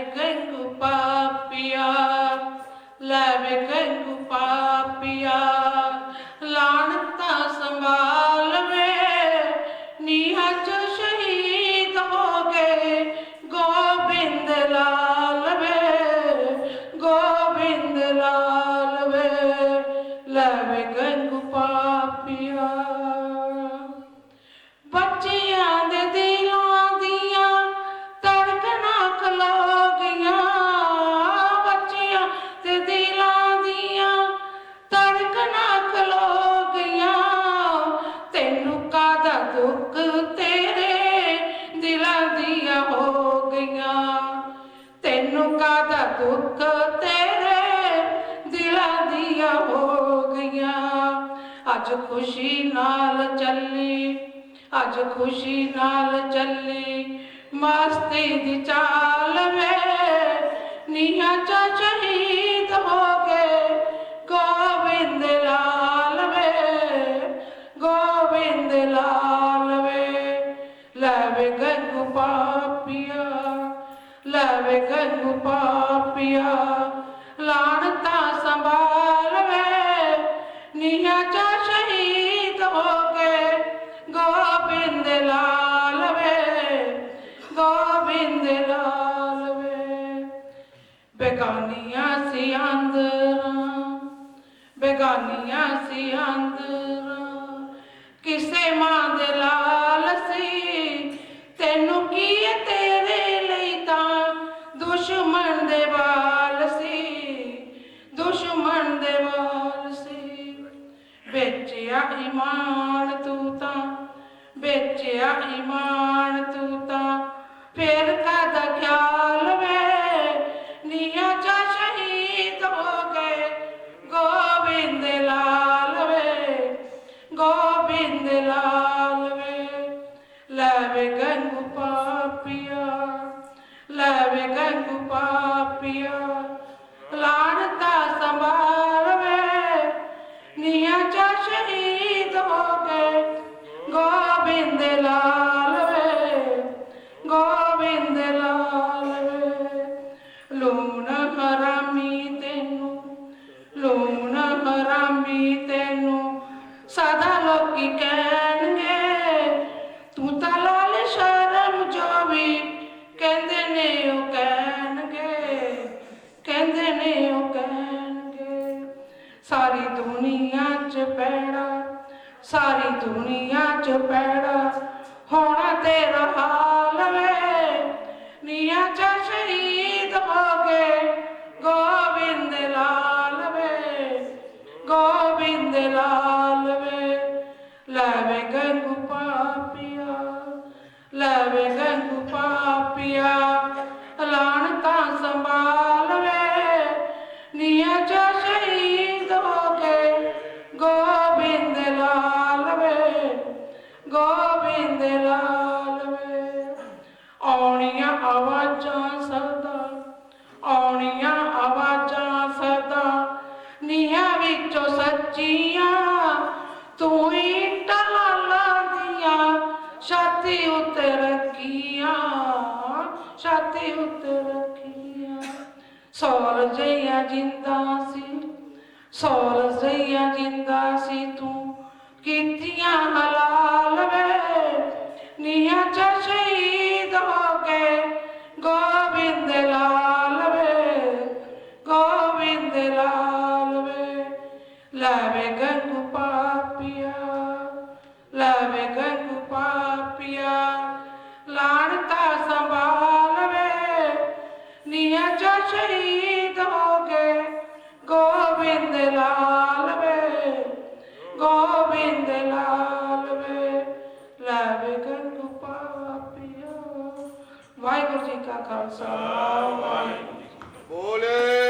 ਵੇ Gangu Papua ਲੈ ਵੇ ਬੱਚਿਆਂ ਦਿਲਾਂ ਦੀਆਂ ਧੜਕਣਾਂ ਖਲੋ ਗਈਆਂ। ਤੈਨੂੰ ਕਾਦਾ ਦੁੱਖ ਤੇਰੇ ਦਿਲਾਂ ਦੀਆਂ ਹੋ ਗਈਆਂ? ਤੈਨੂੰ ਕਾਦਾ ਦੁੱਖ ਤੇਰੇ ਦਿਲਾਂ ਦੀਆਂ ਹੋ ਗਈਆਂ? ਅੱਜ ਖੁਸ਼ੀ ਨਾਲ ਚੱਲੀ, ਅੱਜ ਖੁਸ਼ੀ ਨਾਲ ਚੱਲੀ। ਮਸਤੀ ਦੀ ਚਾਲ ਵੇ ਨੀਹਾਂ ਚ ਸ਼ਹੀਦ ਹੋ ਗਏ ਗੋਬਿੰਦ ਲਾਲ ਵੇ, ਗੋਬਿੰਦ ਲਾਲ ਵੇ। ਲੈ ਵੇ ਗੰਗੂ ਪਾਪੀਆ ਲੈ ਵੇ ਗੰਗੂ ਪਾਪੀਆ। ਬੇਗਾਨੀਆਂ ਸੀ ਅੰਦਰਾਂ। ਕਿਸੇ ਮਾਂ ਦੇ ਲਾਲ ਸੀ। ਤੈਨੂੰ ਕੀ ਤੇਰੇ ਲਈ ਤਾਂ? ਦੁਸ਼ਮਣ ਦੇ ਵਾਲ ਸੀ। ਦੁਸ਼ਮਣ ਦੇ ਵਾਲ ਸੀ। ਵੇਚਿਆ ਈਮਾਨ ਤੂੰ ਤਾਂ। ਵੇਚਿਆ ਈਮਾਨ ਤੂੰ ਤਾਂ। ਫੇਰ ਕਾਦਾ ਗੋਬਿੰਦ ਲਾਲ ਵੇ। ਲੈ ਵੇ ਗੰਗੂ ਪਾਪੀਆ, ਲੈ ਵੇ ਗੰਗੂ ਪਾਪੀਆ। ਲਾਣਤਾ ਸੰਭਾਲ ਵੇ ਨੀਆਂ ਚਾ ਸ਼ਹੀਦ ਹੋ ਗਏ ਗੋਬਿੰਦ ਲਾਲ ਦੁਨੀਆ ਚ ਪੈੜਾ ਸਾਰੀ ਦੁਨੀਆ ਚ ਪੈੜਾ ਹੋਣਾ ਤੇਰਾ ਹਾਲ ਵੇ ਨੀਆਂ ਚ ਸ਼ਹੀਦ ਹੋ ਗਏ ਗੋਬਿੰਦ ਲਾਲ ਵੇ, ਗੋਬਿੰਦ ਲਾਲ ਵੇ। ਲੈ ਵੇ ਗੰਗੂ ਗੋਬਿੰਦ ਲਾਲ ਵੇ। ਆਉਣੀਆਂ ਆਵਾਜ਼ਾਂ ਸਦਾ, ਆਉਣੀਆਂ ਆਵਾਜ਼ਾਂ ਸਦਾ। ਨੀਹਾਂ ਵਿੱਚੋਂ ਸੱਚੀਆਂ ਤੂੰ ਹੀ ਟਾਲਾਂ ਦੀਆਂ। ਛਾਤੀ ਉੱਤੇ ਰੱਖੀਆਂ, ਛਾਤੀ ਉੱਤੇ ਰੱਖੀਆਂ। ਸੌਲ ਜਿਹਾ ਜਿੰਦਾ ਸੀ, ਸੌਲ ਜਿਹਾ ਜਿੰਦਾ ਲੈ ਗੰਗੂ ਪਾਪੀਆ, ਲਾਣਤਾ ਸੰਭਾਲ ਵੇ ਨੀਆਂ ਚ ਸ਼ਹੀਦ ਹੋ ਗਏ ਗੋਬਿੰਦ ਲਾਲ ਵੇ ਗੋਬਿੰਦ ਲਾਲ ਵੇ ਲੈ ਗੰਗੂ ਪਾਪੀਆ। ਵਾਹਿਗੁਰੂ ਜੀ ਕਾ ਖਾਲਸਾ, ਵਾਹਿਗੁਰੂ ਜੀ ਬੋਲੇ।